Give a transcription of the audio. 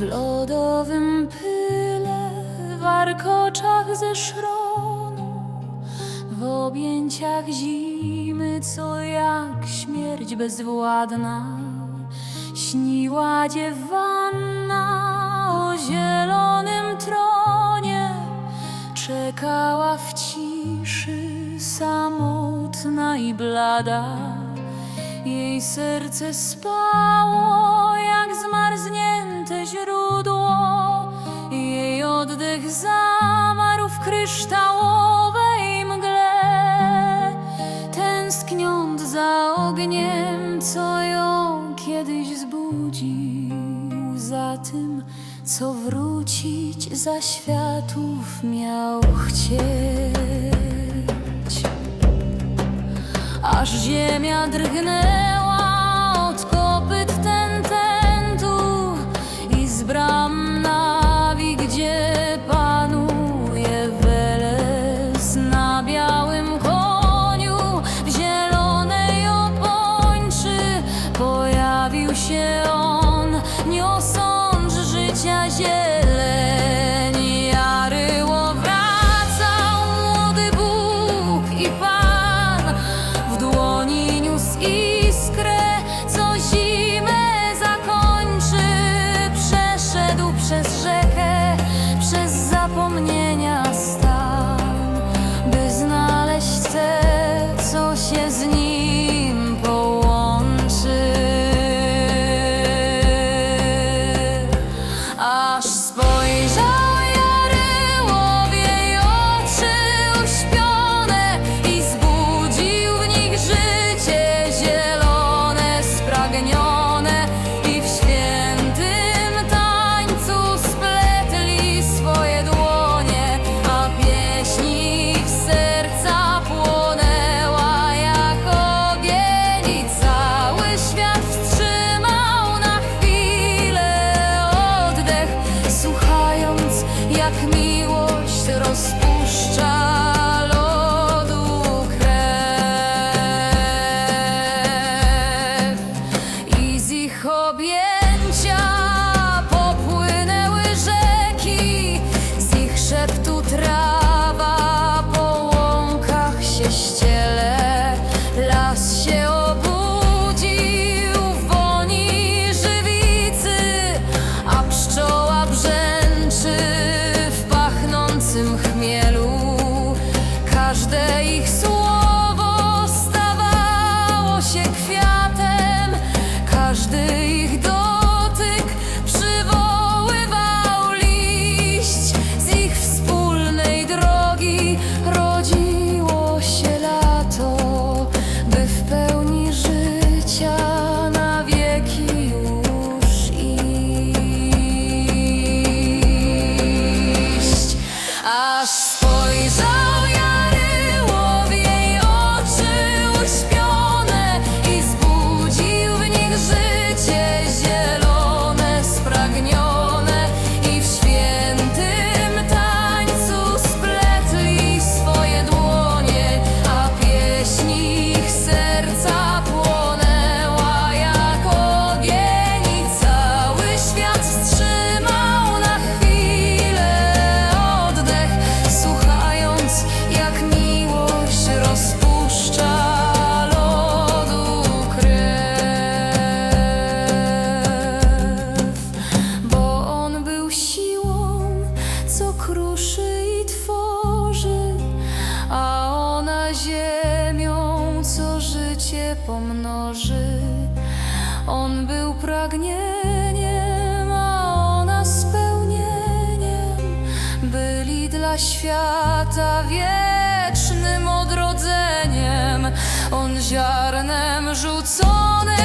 W lodowym pyle, w warkoczach ze szronu, w objęciach zimy, co jak śmierć bezwładna, śniła dziewanna o zielonym tronie, czekała w ciszy, samotna i blada. Jej serce spało, jak zmarznie. zamarł w kryształowej mgle, tęskniąc za ogniem, co ją kiedyś zbudził, za tym, co wrócić za światów miał chcieć. Aż ziemia drgnęła. Jezus na białym koniu w zielonej opończy pojawił się on, niosąc życia zieleń. pomnoży. On był pragnieniem, a ona spełnieniem. Byli dla świata wiecznym odrodzeniem. On ziarnem rzuconym.